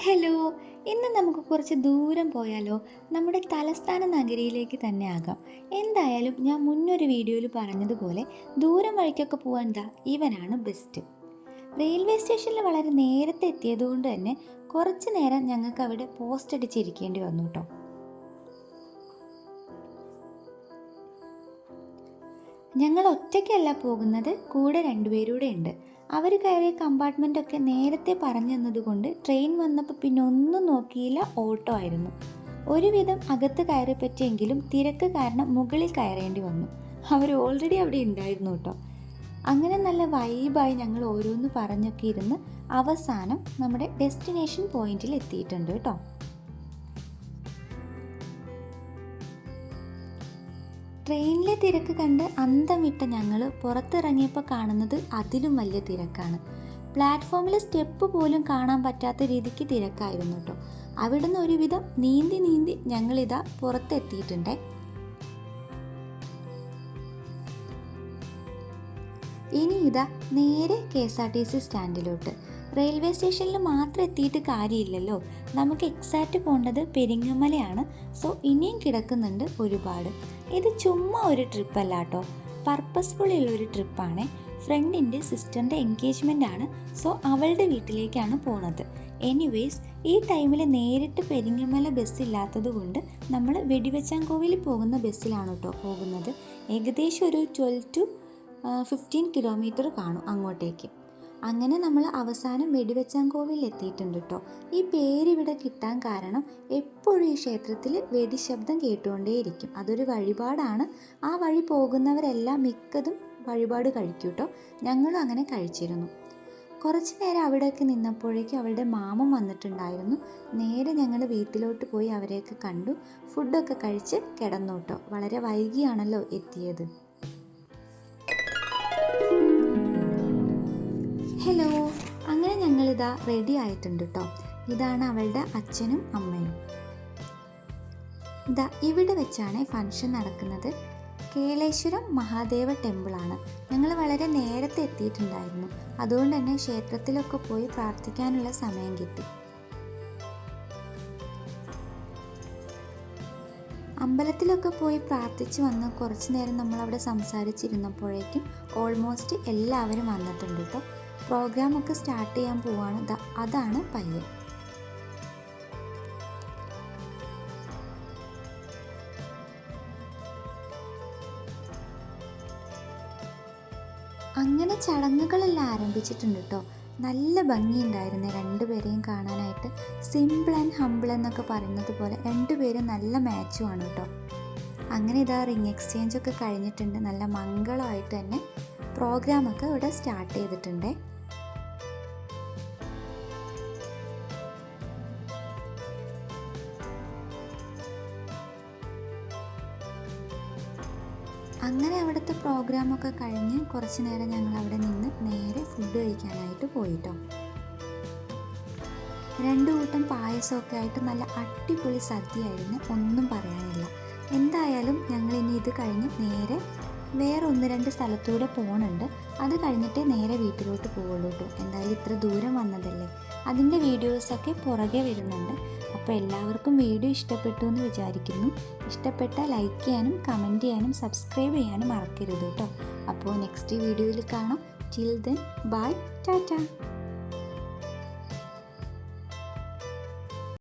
Hello ഇന്ന് നമുക്ക് കുറച്ച് ദൂരം പോയാലോ? നമ്മുടെ തലസ്ഥാന നഗരിയിലേക്ക് തന്നെ ആകാം. എന്തായാലും ഞാൻ മുന്നൊരു വീഡിയോയിൽ പറഞ്ഞതുപോലെ ദൂരം വഴിക്കൊക്കെ പോകാൻ എന്താ ഇവനാണ് ബെസ്റ്റ് റെയിൽവേ സ്റ്റേഷനിൽ വളരെ നേരത്തെ എത്തിയതുകൊണ്ട് തന്നെ കുറച്ച് നേരം ഞങ്ങൾക്ക് അവിടെ പോസ്റ്റ് അടിച്ചിരിക്കേണ്ടി വന്നു കേട്ടോ ഞങ്ങൾ ഒറ്റയ്ക്കല്ല പോകുന്നത് കൂടെ രണ്ടുപേരൂടെ ഉണ്ട്. അവർ കയറിയ കമ്പാർട്ട്മെന്റ് ഒക്കെ നേരത്തെ പറഞ്ഞു തന്നതുകൊണ്ട് ട്രെയിൻ വന്നപ്പോൾ പിന്നെ ഒന്നും നോക്കിയില്ല ഓട്ടോ ആയിരുന്നു. ഒരുവിധം അകത്ത് കയറി പറ്റിയെങ്കിലും തിരക്ക് കാരണം മുകളിൽ കയറേണ്ടി വന്നു. അവർ ഓൾറെഡി അവിടെ ഉണ്ടായിരുന്നു കേട്ടോ. അങ്ങനെ നല്ല വൈബായി ഞങ്ങൾ ഓരോന്ന് പറഞ്ഞൊക്കെ ഇരുന്ന് അവസാനം നമ്മുടെ ഡെസ്റ്റിനേഷൻ പോയിന്റിൽ എത്തിയിട്ടുണ്ട് കേട്ടോ. ട്രെയിനിലെ തിരക്ക് കണ്ട് അന്തം വിട്ട ഞങ്ങൾ പുറത്തിറങ്ങിയപ്പോൾ കാണുന്നത് അതിലും വലിയ തിരക്കാണ്. പ്ലാറ്റ്ഫോമിൽ സ്റ്റെപ്പ് പോലും കാണാൻ പറ്റാത്ത രീതിക്ക് തിരക്കായിരുന്നു കേട്ടോ അവിടുന്ന് ഒരുവിധം നീന്തി നീന്തി ഞങ്ങളിതാ പുറത്തെത്തിയിട്ടുണ്ട്. ഇനി ഇതാ നേരെ K S R T C സ്റ്റാൻഡിലോട്ട്. Railway സ്റ്റേഷനിൽ മാത്രം എത്തിയിട്ട് കാര്യമില്ലല്ലോ. നമുക്ക് എക്സാക്റ്റ് പോകേണ്ടത് പെരിങ്ങമലയാണ്. സോ ഇനിയും കിടക്കുന്നുണ്ട് ഒരുപാട്. ഇത് ചുമ്മാ ഒരു ട്രിപ്പല്ല കേട്ടോ പർപ്പസ്ഫുൾ ഉള്ള ഒരു ട്രിപ്പാണ് ഫ്രണ്ടിന്റെ സിസ്റ്ററിന്റെ എൻഗേജ്മെന്റ് ആണ്. സോ അവളുടെ വീട്ടിലേക്കാണ് പോണത്. എനിവേസ് ഈ ടൈമിൽ നേരിട്ട് പെരിങ്ങമല ബസ് ഇല്ലാത്തത് കൊണ്ട് നമ്മൾ വെടിവെച്ചാങ്കോവിൽ പോകുന്ന ബസ്സിലാണ് കേട്ടോ പോകുന്നത്. ഏകദേശം ഒരു ട്വൽവ് ടു ഫിഫ്റ്റീൻ കിലോമീറ്റർ കാണും അങ്ങോട്ടേക്ക്. അങ്ങനെ നമ്മൾ അവസാനം വെടിവെച്ചാങ്കോവിൽ എത്തിയിട്ടുണ്ട് കേട്ടോ ഈ പേരിവിടെ കിട്ടാൻ കാരണം എപ്പോഴും ഈ ക്ഷേത്രത്തിൽ വെടിശബ്ദം കേട്ടുകൊണ്ടേയിരിക്കും. അതൊരു വഴിപാടാണ്. ആ വഴി പോകുന്നവരെല്ലാം മിക്കതും വഴിപാട് കഴിക്കും കേട്ടോ ഞങ്ങളും അങ്ങനെ കഴിച്ചിരുന്നു. കുറച്ച് നേരം അവിടെയൊക്കെ നിന്നപ്പോഴേക്കും അവരുടെ മാമൻ വന്നിട്ടുണ്ടായിരുന്നു. നേരെ ഞങ്ങൾ വീട്ടിലോട്ട് പോയി അവരെയൊക്കെ കണ്ടു. ഫുഡൊക്കെ കഴിച്ച് കിടന്നു കേട്ടോ വളരെ വൈകിയാണല്ലോ എത്തിയത്. ഞങ്ങളിതാ റെഡി ആയിട്ടുണ്ട് കേട്ടോ ഇതാണ് അവളുടെ അച്ഛനും അമ്മയും. ഇതാ ഇവിടെ വെച്ചാണ് ഫംഗ്ഷൻ നടക്കുന്നത്. കേളേശ്വരം മഹാദേവ ടെമ്പിളാണ് ഞങ്ങൾ വളരെ നേരത്തെ എത്തിയിട്ടുണ്ടായിരുന്നു. അതുകൊണ്ട് തന്നെ ക്ഷേത്രത്തിലൊക്കെ പോയി പ്രാർത്ഥിക്കാനുള്ള സമയം കിട്ടി. അമ്പലത്തിലൊക്കെ പോയി പ്രാർത്ഥിച്ച് വന്ന് കുറച്ച് നേരം നമ്മൾ അവിടെ സംസാരിച്ചിരുന്നപ്പോഴേക്കും ഓൾമോസ്റ്റ് എല്ലാവരും വന്നിട്ടുണ്ട് കേട്ടോ പ്രോഗ്രാം ഒക്കെ സ്റ്റാർട്ട് ചെയ്യാൻ പോവാണ്. അതാണ് പയ്യൻ. അങ്ങനെ ചടങ്ങുകളെല്ലാം ആരംഭിച്ചിട്ടുണ്ട് കേട്ടോ നല്ല ഭംഗിയുണ്ടായിരുന്നു രണ്ടുപേരെയും കാണാനായിട്ട്. സിമ്പിൾ ആൻഡ് ഹമ്പിൾ എന്നൊക്കെ പറയുന്നത് പോലെ രണ്ടുപേരും നല്ല മാച്ചുമാണ് കേട്ടോ അങ്ങനെ ഇതാ റിംഗ് എക്സ്ചേഞ്ച് ഒക്കെ കഴിഞ്ഞിട്ടുണ്ട്. നല്ല മംഗളമായിട്ട് തന്നെ പ്രോഗ്രാമൊക്കെ ഇവിടെ സ്റ്റാർട്ട് ചെയ്തിട്ടുണ്ട്. അങ്ങനെ അവിടുത്തെ പ്രോഗ്രാമൊക്കെ കഴിഞ്ഞ് കുറച്ച് നേരം ഞങ്ങൾ അവിടെ നിന്ന് നേരെ ഫുഡ് കഴിക്കാനായിട്ട് പോയിട്ടോ. രണ്ടു കൂട്ടം പായസമൊക്കെ ആയിട്ട് നല്ല അടിപൊളി സദ്യയായിരുന്നു ഒന്നും പറയാനില്ല. എന്തായാലും ഞങ്ങൾ ഇനി ഇത് കഴിഞ്ഞ് നേരെ വേറെ ഒന്ന് രണ്ട് സ്ഥലത്തൂടെ പോകണുണ്ട് അത് കഴിഞ്ഞിട്ടേ നേരെ വീട്ടിലോട്ട് പോവുള്ളൂ കേട്ടോ എന്തായാലും ഇത്ര ദൂരം വന്നതല്ലേ? അതിന്റെ വീഡിയോസൊക്കെ പുറകെ വരുന്നുണ്ട്. അപ്പോൾ എല്ലാവർക്കും വീഡിയോ ഇഷ്ടപ്പെട്ടു എന്ന് വിചാരിക്കുന്നു. ഇഷ്ടപ്പെട്ട ലൈക്ക് ചെയ്യാനും കമന്റ് ചെയ്യാനും സബ്സ്ക്രൈബ് ചെയ്യാനും മറക്കരുത് കേട്ടോ അപ്പോൾ നെക്സ്റ്റ് വീഡിയോയിൽ കാണാം. Till then bye Tata